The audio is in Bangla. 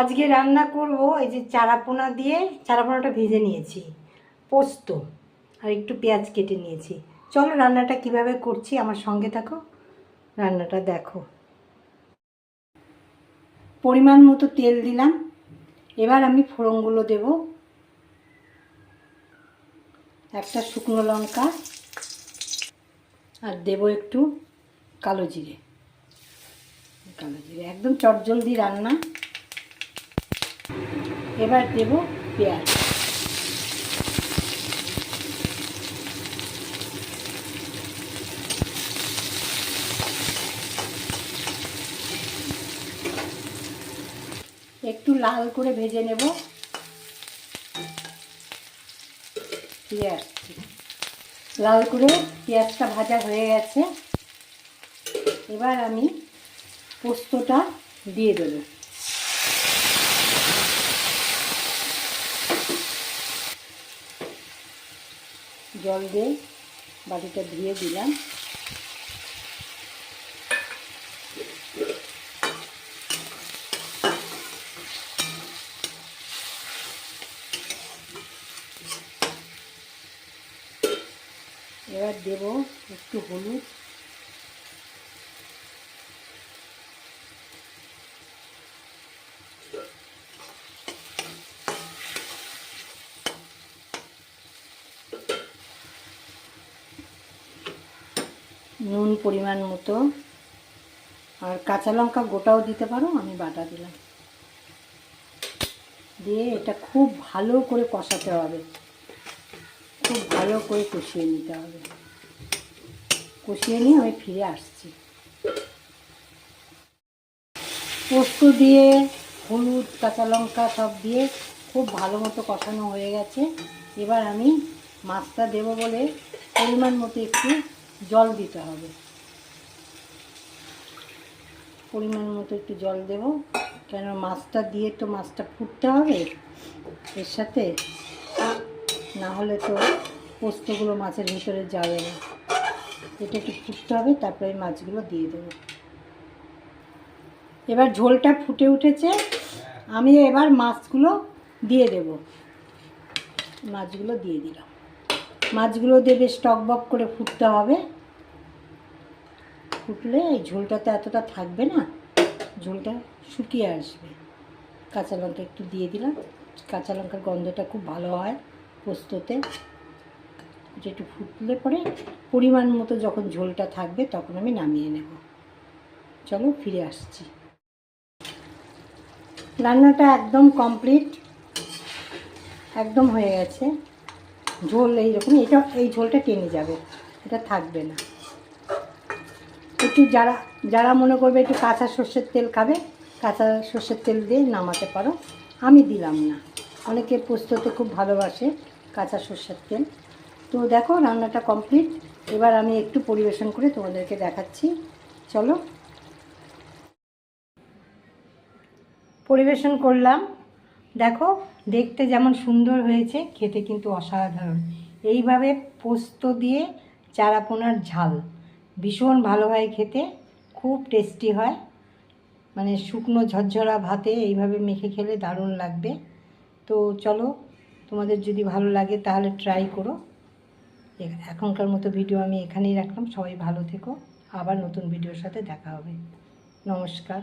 আজকে রান্না করব এই যে চারাপোনা দিয়ে, চারাপোনাটা ভেজে নিয়েছি, পোস্ত আর একটু পেঁয়াজ কেটে নিয়েছি। চলো রান্নাটা কীভাবে করছি, আমার সঙ্গে থাকো, রান্নাটা দেখো। পরিমাণ মতো তেল দিলাম, এবার আমি ফোড়নগুলো দেব। একটা শুকনো লঙ্কা আর দেব একটু কালো জিরে। কালো জিরে, একদম চটজলদি রান্না। এবার দেব পেঁয়াজ। একটু লাল করে ভেজে নেব আসছি লাল করে পেঁয়াজটা ভাজা হয়ে গেছে। এবার আমি পোস্তটা দিয়ে দেবো। জল দিয়ে বাটিটা ধুয়ে দিলাম। এবার দেব একটু হলুদ। নুন পরিমাণ মতো। আর কাঁচা লঙ্কা গোটাও দিতে পারো, আমি বাটা দিলাম। দিয়ে এটা খুব ভালো করে কষাতে হবে। খুব ভালো করে কষিয়ে নিতে হবে। কষিয়ে নিয়ে আমি ফিরে আসছি। পোস্ত দিয়ে, হলুদ, কাঁচা লঙ্কা সব দিয়ে খুব ভালো মতো কষানো হয়ে গেছে। এবার আমি মাছটা দেবো বলে পরিমাণ মতো একটু জল দিতে হবে। পরিমাণ মতো একটু জল দেব। কেন মাছটা দিয়ে তো মাছটা ফুটতে হবে। এর সাথে না হলে তো পোস্তগুলো মাছের ভিতরে যাবে না। এটা একটু ফুটতে হবে, তারপরে মাছগুলো দিয়ে দেবো। এবার ঝোলটা ফুটে উঠেছে। আমি এবার মাছগুলো দিয়ে দেব। মাছগুলো দিয়ে দিলাম। মাছগুলো দিয়ে বেশ টকবক করে ফুটতে হবে। ফুটলে এই ঝোলটাতে এতটা থাকবে না, ঝোলটা শুকিয়ে আসবে। কাঁচা লঙ্কা একটু দিয়ে দিলাম। কাঁচা লঙ্কার গন্ধটা খুব ভালো হয় পোস্ততে। একটু ফুটলে পরে পরিমাণ মতো যখন ঝোলটা থাকবে তখন আমি নামিয়ে নেব। চলো ফিরে আসছি। রান্নাটা একদম কমপ্লিট, একদম হয়ে গেছে। ঝোল এইরকম এটা, এই ঝোলটা টেনে যাবে, এটা থাকবে না। একটু যারা যারা মনে করবে একটু কাঁচা সর্ষের তেল খাবে, কাঁচা সর্ষের তেল দিয়ে নামাতে পারো। আমি দিলাম না। অনেকে পোস্ততে খুব ভালোবাসে কাঁচা সর্ষের তেল। তো দেখো, রান্নাটা কমপ্লিট। এবার আমি একটু পরিবেশন করে তোমাদেরকে দেখাচ্ছি। চলো। পরিবেশন করলাম। দেখো, দেখতে যেমন সুন্দর হয়েছে, খেতে কিন্তু অসাধারণ। এইভাবে পোস্ত দিয়ে চারাপোনার ঝাল। ভীষণ ভালো হয় খেতে, খুব টেস্টি হয়। মানে শুকনো ঝরঝরা ভাতে এইভাবে মেখে খেলে দারুণ লাগবে। তো চলো, তোমাদের যদি ভালো লাগে তাহলে ট্রাই করো। এখনকার মতো ভিডিও আমি এখানেই রাখলাম। সবাই ভালো থেকো। আবার নতুন ভিডিওর সাথে দেখা হবে। নমস্কার।